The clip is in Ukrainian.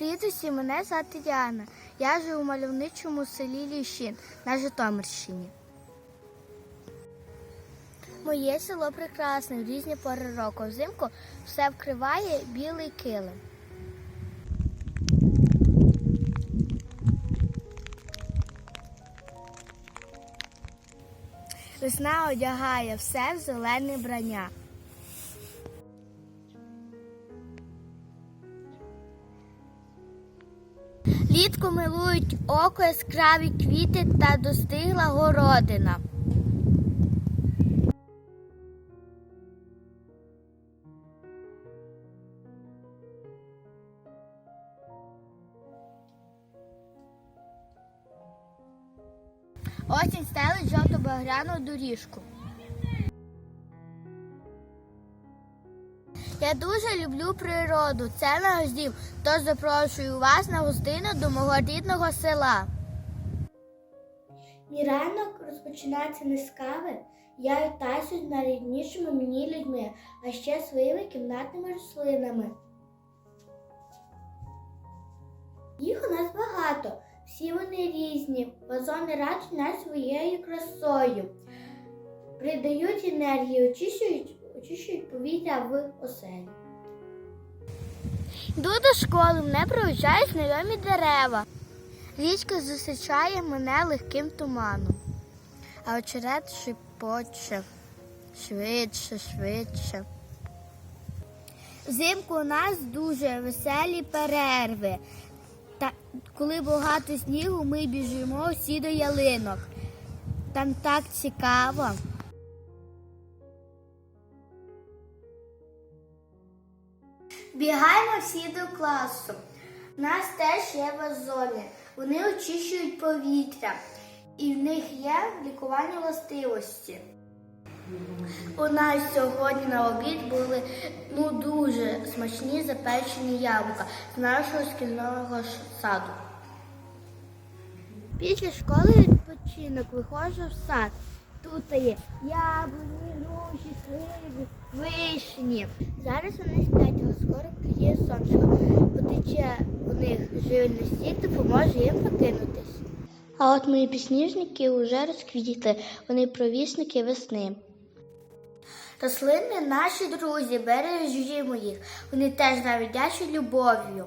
Усім, мене звати Діана. Я живу у мальовничому селі Ліщин на Житомирщині. Моє село прекрасне в різні пори року. Взимку все вкриває білий килим. Весна одягає все в зелене брання. Літку милують око яскраві квіти та достигла городина. Осінь стелить жовто-багряну доріжку. Я дуже люблю природу. Це наш дім. Тож запрошую вас на гостину до мого рідного села. Мій ранок розпочинається не з кави. Я вітаюся з найріднішими мені людьми, а ще своїми кімнатними рослинами. Їх у нас багато, всі вони різні. Вазони радять нас своєю красою, придають енергію, очищують, очищують повітря в оселі. Йду до школи, мене проведжають знайомі дерева. Річка зустрічає мене легким туманом, а очерет шипоче швидше, швидше. Взимку у нас дуже веселі перерви. Та коли багато снігу, ми біжимо всі до ялинок. Там так цікаво. Бігаємо всі до класу. У нас теж є вазони. Вони очищують повітря, і в них є лікувальні властивості. У нас сьогодні на обід були ну дуже смачні запечені яблука з нашого шкільного саду. Після школи відпочинок виходжу в сад. Тут є яблуні, вишні. Зараз вони сплять, але скоро є сонечко. Потече у них живильний сік, допоможе їм покинутись. А от мої пісніжники вже розквітли, вони провісники весни. Рослини наші друзі, бережімо їх. Вони теж навітять любов'ю.